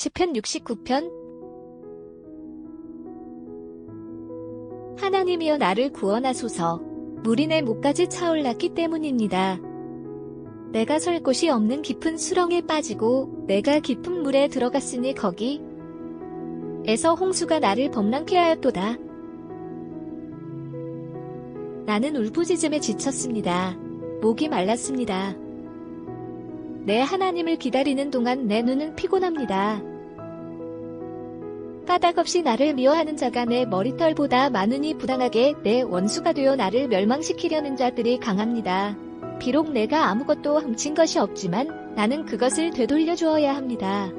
시편 69편 하나님이여 나를 구원하소서 물이 내 목까지 차올랐기 때문입니다. 내가 설 곳이 없는 깊은 수렁에 빠지고 내가 깊은 물에 들어갔으니 거기 에서 홍수가 나를 범람케 하였도다. 나는 울부짖음에 지쳤습니다. 목이 말랐습니다. 내 하나님을 기다리는 동안 내 눈은 피곤합니다. 까닭없이 나를 미워하는 자가 내 머리털보다 많으니 부당하게 내 원수가 되어 나를 멸망시키려는 자들이 강합니다. 비록 내가 아무것도 훔친 것이 없지만 나는 그것을 되돌려 주어야 합니다.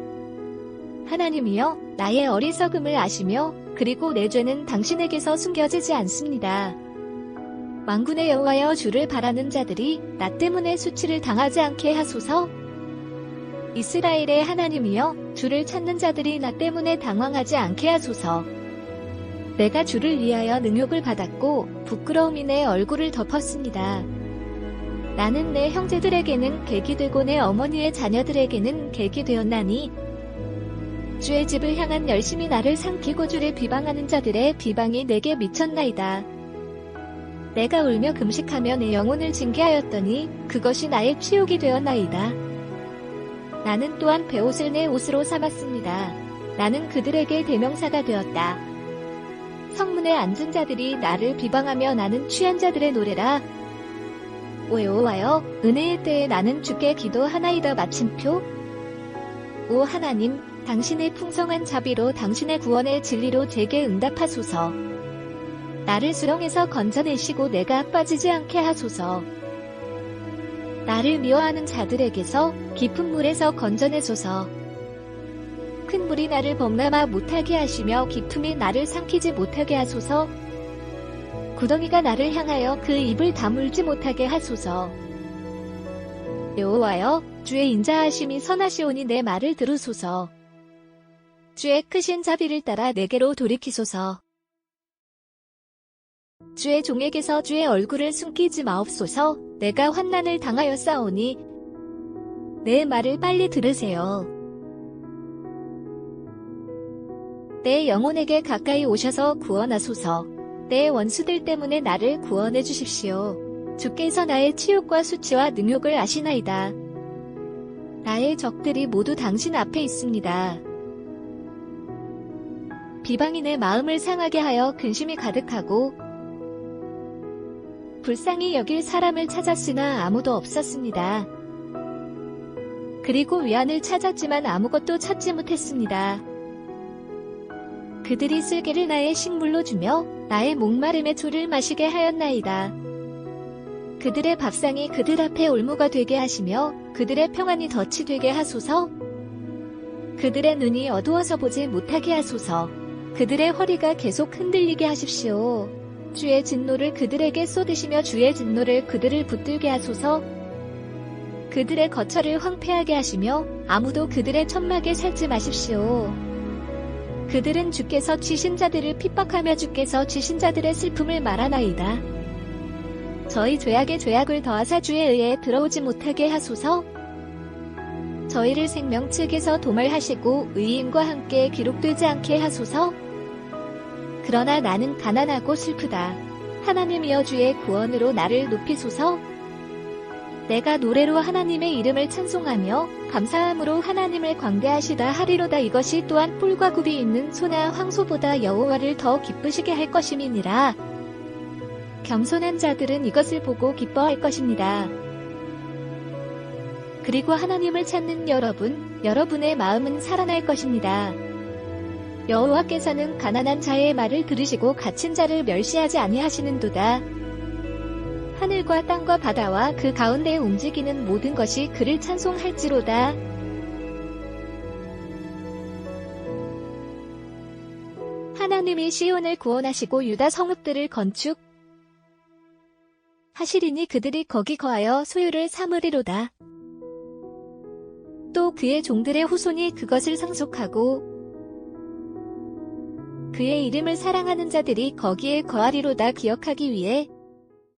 하나님이여 나의 어리석음을 아시며 그리고 내 죄는 당신에게서 숨겨지지 않습니다. 망군의 여호와여 주를 바라는 자들이 나 때문에 수치를 당하지 않게 하소서. 이스라엘의 하나님이여 주를 찾는 자들이 나 때문에 당황하지 않게 하소서. 내가 주를 위하여 능욕을 받았고 부끄러움이 내 얼굴을 덮었습니다. 나는 내 형제들에게는 객이 되고 내 어머니의 자녀들에게는 객이 되었나니 주의 집을 향한 열심히 나를 삼키고 주를 비방하는 자들의 비방이 내게 미쳤나이다. 내가 울며 금식하며 내 영혼을 징계하였더니 그것이 나의 치욕이 되었나이다. 나는 또한 베옷을 내 옷으로 삼았습니다. 나는 그들에게 대명사가 되었다. 성문에 앉은 자들이 나를 비방하며 나는 취한 자들의 노래라. 오 여호와여 은혜의 때에 나는 주께 기도하나이다 마침표. 오 하나님 당신의 풍성한 자비로 당신의 구원의 진리로 제게 응답하소서. 나를 수렁에서 건져내시고 내가 빠지지 않게 하소서. 나를 미워하는 자들에게서 깊은 물에서 건져내소서. 큰 물이 나를 범람하 못하게 하시며 깊음이 나를 삼키지 못하게 하소서. 구덩이가 나를 향하여 그 입을 다물지 못하게 하소서. 여호와여, 주의 인자하심이 선하시오니 내 말을 들으소서. 주의 크신 자비를 따라 내게로 돌이키소서. 주의 종에게서 주의 얼굴을 숨기지 마옵소서. 내가 환난을 당하여 싸우니 내 말을 빨리 들으세요. 내 영혼에게 가까이 오셔서 구원하소서. 내 원수들 때문에 나를 구원해 주십시오. 주께서 나의 치욕과 수치와 능욕을 아시나이다. 나의 적들이 모두 당신 앞에 있습니다. 비방이 내 마음을 상하게 하여 근심이 가득하고 불쌍히 여길 사람을 찾았으나 아무도 없었습니다. 그리고 위안을 찾았지만 아무것도 찾지 못했습니다. 그들이 쓸개를 나의 식물로 주며 나의 목마름의 조를 마시게 하였나이다. 그들의 밥상이 그들 앞에 올무가 되게 하시며 그들의 평안이 덫이 되게 하소서. 그들의 눈이 어두워서 보지 못하게 하소서. 그들의 허리가 계속 흔들리게 하십시오. 주의 진노를 그들에게 쏟으시며 주의 진노를 그들을 붙들게 하소서. 그들의 거처를 황폐하게 하시며 아무도 그들의 천막에 살지 마십시오. 그들은 주께서 지신 자들을 핍박하며 주께서 지신 자들의 슬픔을 말하나이다. 저희 죄악의 죄악을 더하사 주의 의에 들어오지 못하게 하소서. 저희를 생명 측에서 도말하시고 의인과 함께 기록되지 않게 하소서. 그러나 나는 가난하고 슬프다. 하나님이여 주의 구원으로 나를 높이소서. 내가 노래로 하나님의 이름을 찬송하며 감사함으로 하나님을 광대하시다 하리로다 이것이 또한 뿔과 굽이 있는 소나 황소보다 여호와를 더 기쁘시게 할 것임이니라. 겸손한 자들은 이것을 보고 기뻐할 것입니다. 그리고 하나님을 찾는 여러분, 여러분의 마음은 살아날 것입니다. 여호와께서는 가난한 자의 말을 들으시고 갇힌 자를 멸시하지 아니하시는도다. 하늘과 땅과 바다와 그 가운데에 움직이는 모든 것이 그를 찬송할지로다. 하나님이 시온을 구원하시고 유다 성읍들을 건축 하시리니 그들이 거기 거하여 소유를 삼으리로다. 또 그의 종들의 후손이 그것을 상속하고 그의 이름을 사랑하는 자들이 거기에 거하리로다 기억하기 위해